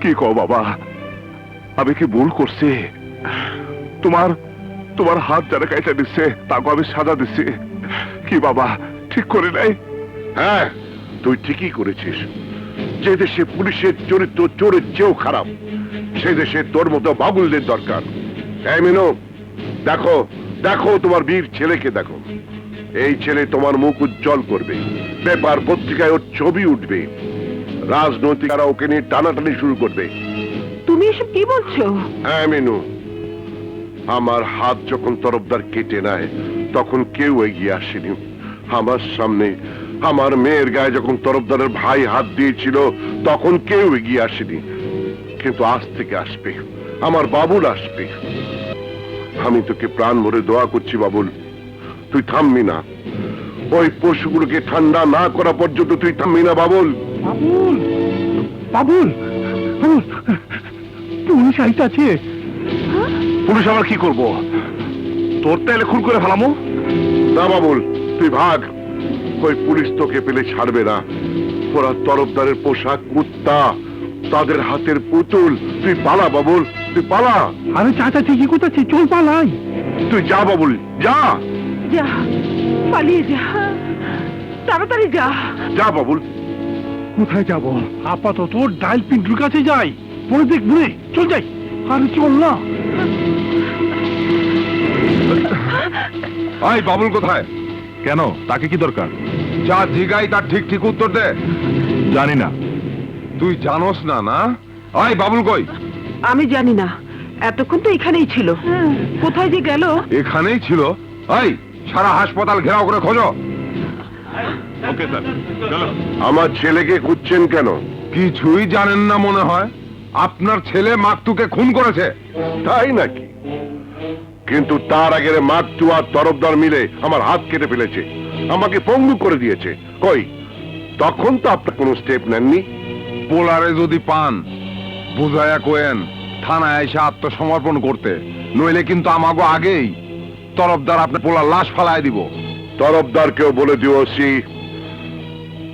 কি কও বাবা? আমি কি ভুল করছি? তোমার তোমার হাত যারা কাইটা দিচ্ছে তাকে আমি সাজা দিচ্ছি কি বাবা, ঠিক করে নাই? হ্যাঁ তুই ঠিকই করেছিস। যে দেশে পুলিশের চরিত্র, চোরের চেয়েও খারাপ, সে দেশে তোর মতো বাবুলদের দরকার। দেখো দেখো তোমার বীর ছেলেকে দেখো। এই ছেলে তোমার মুখ উজ্জ্বল করবে। পেপার পত্রিকায় ওর ছবি উঠবে। রাজনৈতিকরা ওকে নিয়ে টানাটানি শুরু করবে? তুমি এসব কি বলছো? হ্যাঁ মিনু। আমার হাত যখন তরফদার কেটে নেয় তখন কেউ এগিয়ে আসেনি। আমার সামনে আমার মেয়ের গায়ে যখন তরফদারের ভাই হাত দিয়েছিল তখন কেউ এগিয়ে আসেনি। কিন্তু আজ থেকে আসবে। আমার বাবুল আসবে। আমি তোকে প্রাণ ভরে দোয়া করছি বাবুল। তুই থামবি না। ওই পশুগুলোকে ঠান্ডা না করা পর্যন্ত তুই থামবি না বাবুল। বাবুল! বাবুল! বাবুল! পুলিশ আইতে আছে। পুলিশ আমার কি করব? তোর তাইলে খুন করে ফেলামো? না বাবুল তুই ভাগ। ওই পুলিশ তোকে পেলে ছাড়বে না। ওরা তরফদারের পোশাক কুত্তা তাদের হাতের পুতুল। তুই পালা বাবুল তুই পালা। আরে চাচা ঠিকই কোথাচ্ছে চল পালাই। তুই যা বাবুল যা। যা পালিয়ে যা। তাড়াতাড়ি যা। যা বাবুল। কোথায় যাব? আপাতত ডাইল পিন্টুর কাছে যাই। পরে দেখব রে। চল যাই। আরে চল না। আই বাবুল কোথায়? কেন? তাকে কি দরকার? যা জিগাই তার ঠিক ঠিক উত্তর দে। জানি না। তুই জানোস না না? আই বাবুল কই? আমি জানি না। এতক্ষণ তো এখানেই ছিল। কোথায় যে গেল? এখানেই ছিল। আই সারা হাসপাতাল ঘেরাও করে খোঁজো। ওকে স্যার চলো আমার ছেলেকে খুঁজছেন কেন? কিছুই জানেন না মনে হয়। আপনার ছেলে মাকতুকে খুন করেছে। তাই নাকি? কিন্তু তার আগে মাকতু আর তরফদার মিলে আমার হাত কেটে ফেলেছে। আমাকে পঙ্গু করে দিয়েছে। কই? তখন তো আপনার কোনো স্টেপ নেননি। পোলারে যদি পান বুঝায়া কোয়েন থানায় এসে আত্মসমর্পণ করতে। নইলে কিন্তু আমাগো আগেই তরফদার আপনার পোলার লাশ ফালায় দিব। তরফদারকেও বলে দিওছি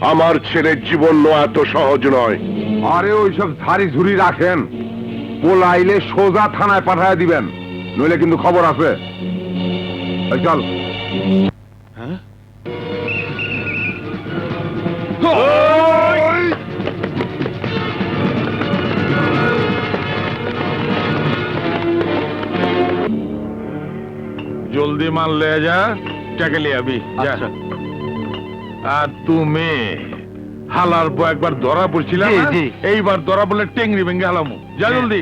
আমার ছেলের জীবন এত সহজ নয়। আরে ওইসব ঝাড়ি ঝুড়ি রাখেন। পোলা আইলে সোজা থানায় পাঠায় দিবেন। নইলে কিন্তু খবর আছে। এই চল। জলদি মাল লে যা টাকা লিয়ে আবি। আচ্ছা। আর তুমি হালার পর একবার ধরা পড়ছিলাম জি, জি। এইবার ধরা পড়লে টেংরি ভেঙে হালামু। যা জলদি।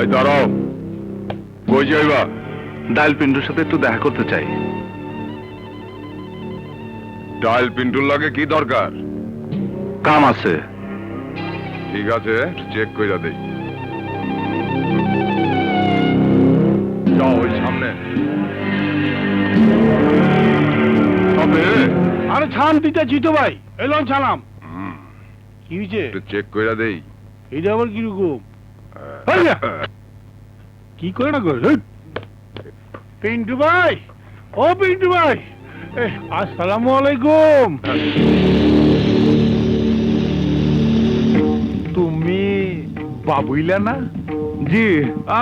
এই দাঁড়াও কই যাইবা ডাইল পিন্টুর সাথে একটু দেখা করতে চাই। ডাইল পিন্টুর লাগে কি দরকার? কাম আছে। ঠিক আছে চেক কইরা দেই। যাও ওই সামনে। আরে ছান দিতে জিতো ভাই। এলাম ছালাম কি হয়েছে একটু চেক কইরা দেই। এটা আবার কীরকম। কি করে না করে পিন্টু ভাই। ও পিন্টু ভাই। আসসালামু আলাইকুম। তুমি বাবুইলা না? জি।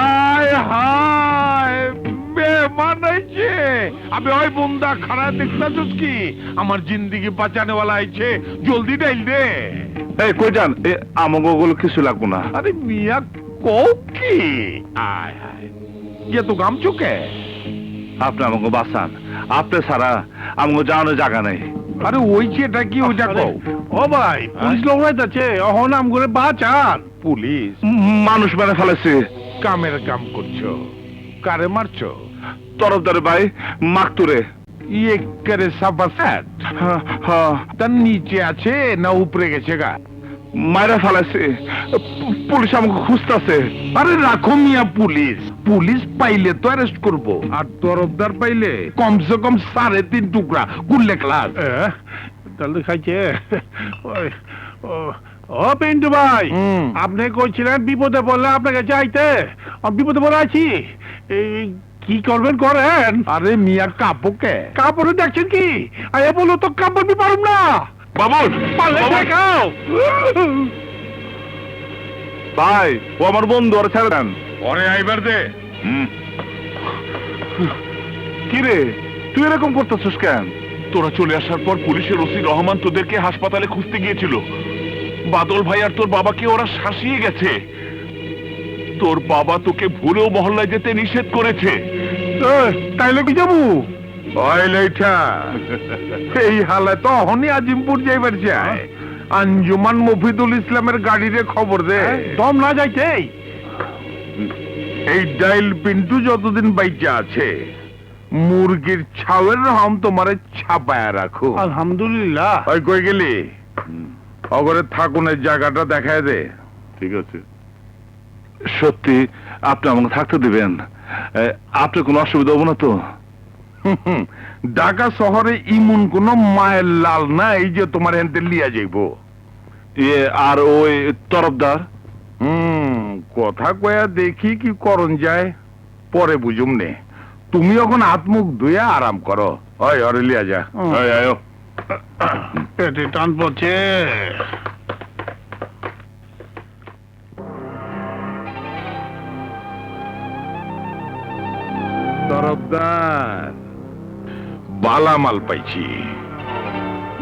আয় হায়। বেমান হয়েছে আমি ওই বন্দা খারাপ দেখতেছিস কি? আমার জিন্দিগি বাঁচানে वाला আইছে। জলদি ডাইল দে। এই কই যান? এ আমাকে ওগুলো কিছু লাগবো না। আরে মিয়া কও কি? আয় হায় ইয়ে তো গাম চুকে আপনি আমাকে বাঁচান। আপনি ছাড়া আমাকে যাওয়ানোর জায়গা নেই। আরে ওই যেটা কি ওইটা কও ও ভাই পুলিশ লোক আছে অহন আম করে বাঁচান। পুলিশ। মানুষ মেরে ফেলেছে। কামের কাম করছ। কারে মারছো? তরফদারে ভাই মাকতুরে করে সাবাসাত হ্যাঁ, তার নিচে আছে না উপরে গেছে গা। মায়েরা ফেলেছে পু- পুলিশ আমাকে খুঁজতেছে। আরে রাখো মিয়া পুলিশ। পুলিশ পাইলে তো অ্যারেস্ট করব। আর তরফদার পাইলে কমসে কম সাড়ে তিন টুকরা গুল্লে ক্লাস তাহলে খাইছে। ও, পিন্টু ভাই আপনি কইছিলেন বিপদে পড়লে আপনাকে চাইতে। বিপদে পড়ে আছি। এই, কি করবেন করেন? আরে মিয়া কাপোকে কাপড়ে দেখছেন কি? আরে বলো তো কাপড় বি পারুম না। বাবুল পারলে দেখাও। ভাই ও আমার বন্ধু ওরা ছেড়ে দেন। পরে আইবার দে। কি রে তুই এরকম করতেছিস কেন? তোরা চলে আসার পর পুলিশের ওসি রহমান তোদেরকে হাসপাতালে খুঁজতে গিয়েছিল। বাদল ভাই আর তোর বাবাকে ওরা শাসিয়ে গেছে। তোর বাবা তোকে ভুলেও মহল্লায় যেতে নিষেধ করেছে। তাইলে কি যাব? এই হালে তো অহনি আজিমপুর যাইবার যায় আঞ্জুমান মফিদুল ইসলামের গাড়িরে খবর দে। দম না যাইতেই। এই ডাইল পিন্টু যতদিন বাইচা আছে মুরগির ছাওয়ের রহম তোমারে ছাপায়া রাখো। আলহামদুলিল্লাহ। ওই কই গেলি? অগরে থাকুনের জায়গাটা দেখায় দে। ঠিক আছে। সত্যি আপনি আমাকে থাকতে দিবেন। আপনার কোনো অসুবিধা হব না তো? ঢাকা শহরে ইমন কোন মায়ের লাল নাই যে তোমার হেনতে লিয়া যাইব। ইয়ে আর ওই তরফদার? হুম কথা কয়া দেখি কি করন যায়। পরে বুঝুম নে। তুমি এখন হাত মুখ ধুয়ে আরাম করো। ওই অরে লিয়া যা। এই আয়ো। পেটে টান পড়ছে। তরফদার বালামাল পাইছি।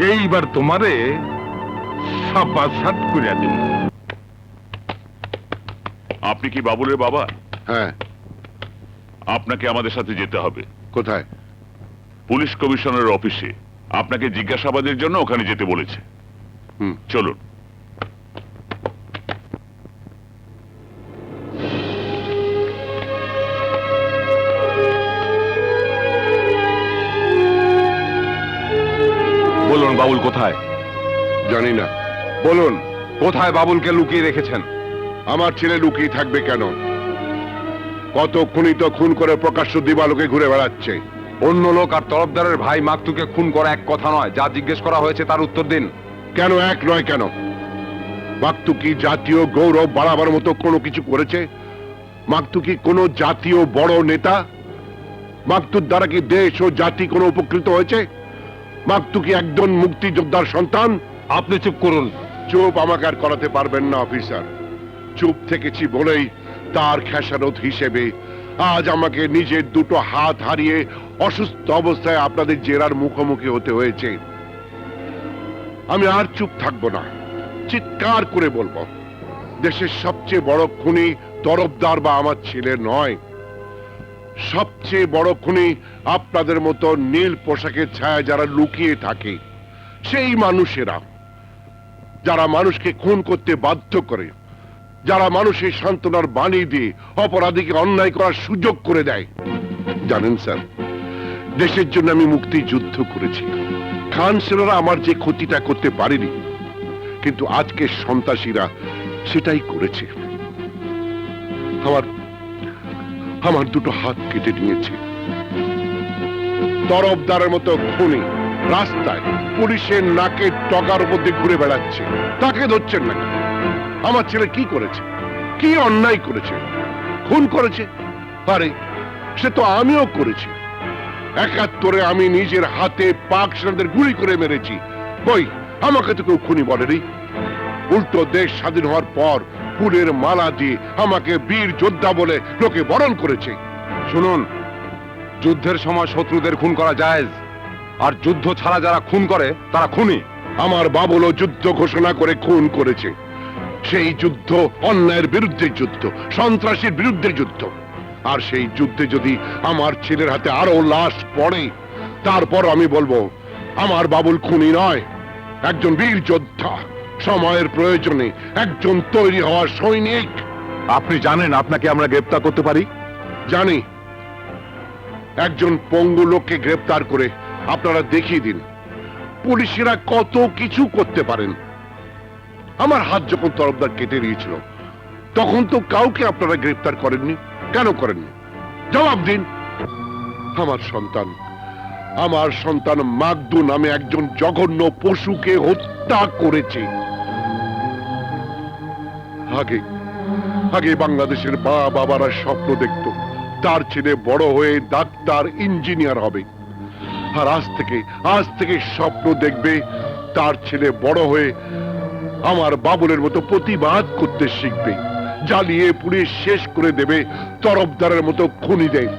এইবার তোমারে সাপা সাত করিয়া দিব। আপনি কি বাবুলের বাবা? হ্যাঁ। আপনাকে আমাদের সাথে যেতে হবে। কোথায়? পুলিশ কমিশনারের অফিসে। আপনাকে জিজ্ঞাসাবাদের জন্য ওখানে যেতে বলেছে। হুম। চলুন। বলুন বাবুল কোথায়? জানি না। বলুন কোথায় বাবুলকে লুকিয়ে রেখেছেন? আমার ছেলে লুকিয়ে থাকবে কেন? কত খুনি তো খুন করে প্রকাশ্য দিবালোকে ঘুরে বেড়াচ্ছে। অন্য লোক আর তরফদারের ভাই মাকতুকে খুন করা এক কথা নয় যা জিজ্ঞেস করা হয়েছে তার উত্তর দিন। কেন এক নয় কেন? মাকতু কি জাতীয় গৌরব বাড়াবার মতো কোনো কিছু করেছে? মাকতু কি কোনো জাতীয় বড় নেতা? মাকতুর দ্বারা কি দেশ ও জাতি কোনো উপকৃত হয়েছে? মাকতু কি একজন মুক্তিযোদ্ধার সন্তান? আপনি চুপ করুন। চুপ আমাকে আর করাতে পারবেন না অফিসার। চুপ থেকেছি বলেই তার খেসারত হিসেবে আজ আমাকে নিজের দুটো হাত হারিয়ে অসুস্থ অবস্থায় আপনাদের জেরার মুখোমুখি হতে হয়েছে। আমি আর চুপ থাকব না। চিৎকার করে বলব দেশের সবচেয়ে বড় খুনি তরফদার বা আমার ছেলে নয়। সবচেয়ে বড় খুনি আপনাদের মতো নীল পোশাকের ছায়া যারা লুকিয়ে থাকে, সেই মানুষেরা। যারা মানুষকে খুন করতে বাধ্য করে, যারা মানুষের সান্ত্বনার বাণী দিয়ে অপরাধীকে অন্যায় করার সুযোগ করে দেয়। জানেন স্যার, দেশের জন্য আমি মুক্তি যুদ্ধ করেছি। খান সেনারা আমার যে ক্ষতিটা করতে পারেনি, কিন্তু আজকে সন্ত্রাসীরা সেটাই করেছে। আমার আমার দুটো হাত কেটে নিয়েছে। তরফদারের মতো খুনি রাস্তায় পুলিশের নাকের টকার উপর দিয়ে ঘুরে বেড়াচ্ছে। তাকে ধরছেন না? আমার ছেলে কি করেছে? কি অন্যায় করেছে? খুন করেছে? আরে, সে তো আমিও করেছি। একাত্তরে আমি নিজের হাতে পাক সেনাদের গুলি করে মেরেছি। কই, আমাকে তো কেউ খুনি বলেনি। উল্টো দেশ স্বাধীন হওয়ার পর ফুলের মালা দিয়ে আমাকে বীর যোদ্ধা বলে লোকে বরণ করেছে। শুনুন, যুদ্ধের সময় শত্রুদের খুন করা জায়েজ, আর যুদ্ধ ছাড়া যারা খুন করে, তারা খুনি। আমার বাবুলও যুদ্ধ ঘোষণা করে খুন করেছে। সেই যুদ্ধ অন্যায়ের বিরুদ্ধে যুদ্ধ, সন্ত্রাসীর বিরুদ্ধে যুদ্ধ। আর সেই যুদ্ধে যদি আমার ছেলের হাতে আরও লাশ পড়ে, তারপর আমি বলব, আমার বাবুল খুনি নয়, একজন বীর যোদ্ধা। সময়ের প্রয়োজনে একজন তৈরি হওয়া সৈনিক। আপনি জানেন আপনাকে আমরা গ্রেপ্তার করতে পারি? জানি। একজন পঙ্গু লোককে গ্রেপ্তার করে আপনারা দেখিয়ে দিন। পুলিশেরা কত কিছু করতে পারেন। আমার হাত যখন তরফদার কেটে নিয়েছিল তখন তো কাউকে আপনারা গ্রেপ্তার করেননি। কেন করেননি? জবাব দিন। আমার সন্তান আমার সন্তান মাগদু নামে একজন জঘন্য পশুকে হত্যা করেছে। আগে আগে বাংলাদেশের মা বাবারা স্বপ্ন দেখত, তার ছেলে বড় হয়ে ডাক্তার, ইঞ্জিনিয়ার হবে। আর আজ থেকে আজ থেকে স্বপ্ন দেখবে, তার ছেলে বড় হয়ে আমার বাবুলের মতো প্রতিবাদ করতে শিখবে, জ্বালিয়ে পুড়িয়ে শেষ করে দেবে তরফদারের মতো খুনিদের।